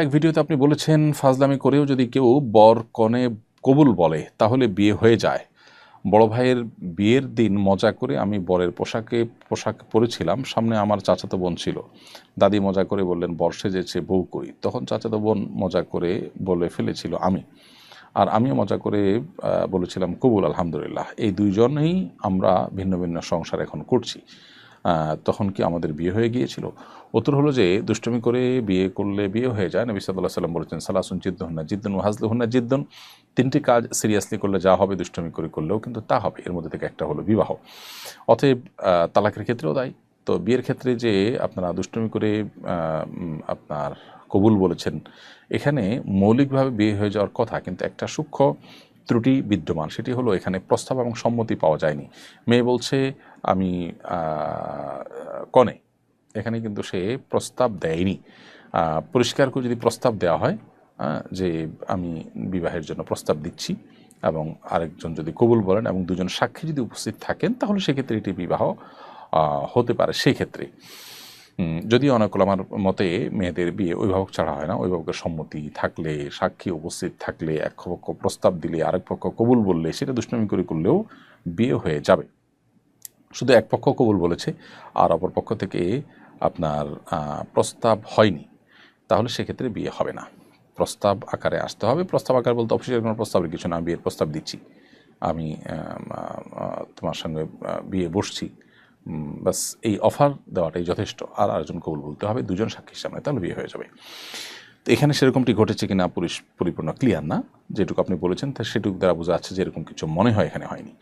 এক ভিডিওতে আপনি বলেছেন, ফাজলামি করেও যদি কেউ বর কনে কবুল বলে, তাহলে বিয়ে হয়ে যায়। বড় ভাইয়ের বিয়ের দিন মজা করে আমি বরের পোশাকে পোশাক পরেছিলাম, সামনে আমার চাচাতো বোন ছিল। দাদি মজা করে বললেন, বর সেজেছে, বউ কই? তখন চাচাতো বোন মজা করে বলে ফেলেছিল আমি। আর আমিও মজা করে বলেছিলাম, কবুল, আলহামদুলিল্লাহ। এই দুইজনেই আমরা ভিন্ন ভিন্ন সংসার এখন করছি। তখন কি আমাদের বিয়ে হয়ে গিয়েছিল? উত্তর হলো যে, দুষ্টমি করে বিয়ে করলে বিয়ে হয়ে যায়। নবী সাল্লাহ সাল্লাম বলেছেন, সালাসুন জিদ্দুন্না জিদ্দুন হাজলুহন্না জিদ্দুন। তিনটি কাজ সিরিয়াসলি করলে যা হবে, দুষ্টমি করে করলেও কিন্তু তা হবে। এর মধ্যে থেকে একটা হলো বিবাহ। অতএব তালাকের ক্ষেত্রেও দায়ী তো বিয়ের ক্ষেত্রে যে আপনারা দুষ্টমি করে আপনার কবুল বলেছেন, এখানে মৌলিকভাবে বিয়ে হয়ে যাওয়ার কথা, কিন্তু একটা সূক্ষ্ম ত্রুটি বিদ্যমান। সেটি হলো এখানে প্রস্তাব এবং সম্মতি পাওয়া যায়নি। মেয়ে বলছে আমি কনে। এখানে কিন্তু সে প্রস্তাব দেয়নি। পরিষ্কার করে যদি প্রস্তাব দেওয়া হয় যে আমি বিবাহের জন্য প্রস্তাব দিচ্ছি এবং আরেকজন যদি কবুল বলেন এবং দুজন সাক্ষী যদি উপস্থিত থাকেন, তাহলে সেক্ষেত্রে এটি বিবাহ হতে পারে সেই ক্ষেত্রে যদিও অনেক আমার মতে মেয়েদের বিয়ে অভিভাবক ছাড়া হয় না, অভিভাবকের সম্মতি থাকলে, সাক্ষী উপস্থিত থাকলে, এক পক্ষ প্রস্তাব দিলে, আরেক পক্ষ কবুল বললে, সেটা দুষ্টমি করে করলেও বিয়ে হয়ে যাবে। শুধু এক পক্ষ কবুল বলেছে, আর অপর পক্ষ থেকে আপনার প্রস্তাব হয়নি। তাহলে সেক্ষেত্রে বিয়ে হবে না। প্রস্তাব আকারে আসতে হবে। প্রস্তাব আকার বলতে অফিসের কোনো প্রস্তাবের কিছু না। বিয়ের প্রস্তাব দিচ্ছি। আমি তোমার সঙ্গে বিয়ে বসছি। বাস এই অফার দেওয়াটাই যথেষ্ট। আর আরেকজন কবুল বলতে হবে। দুজন সাক্ষীর সামনে তাহলে বিয়ে হয়ে যাবে। তো এখানে সেরকমটি ঘটেছে কিনা পরিস- পরিপূর্ণ ক্লিয়ার না। যেটুকু আপনি বলেছেন, তা সেটুকু দ্বারা বোঝা যাচ্ছে যে এরকম কিছু মনে হয় এখানে হয়নি।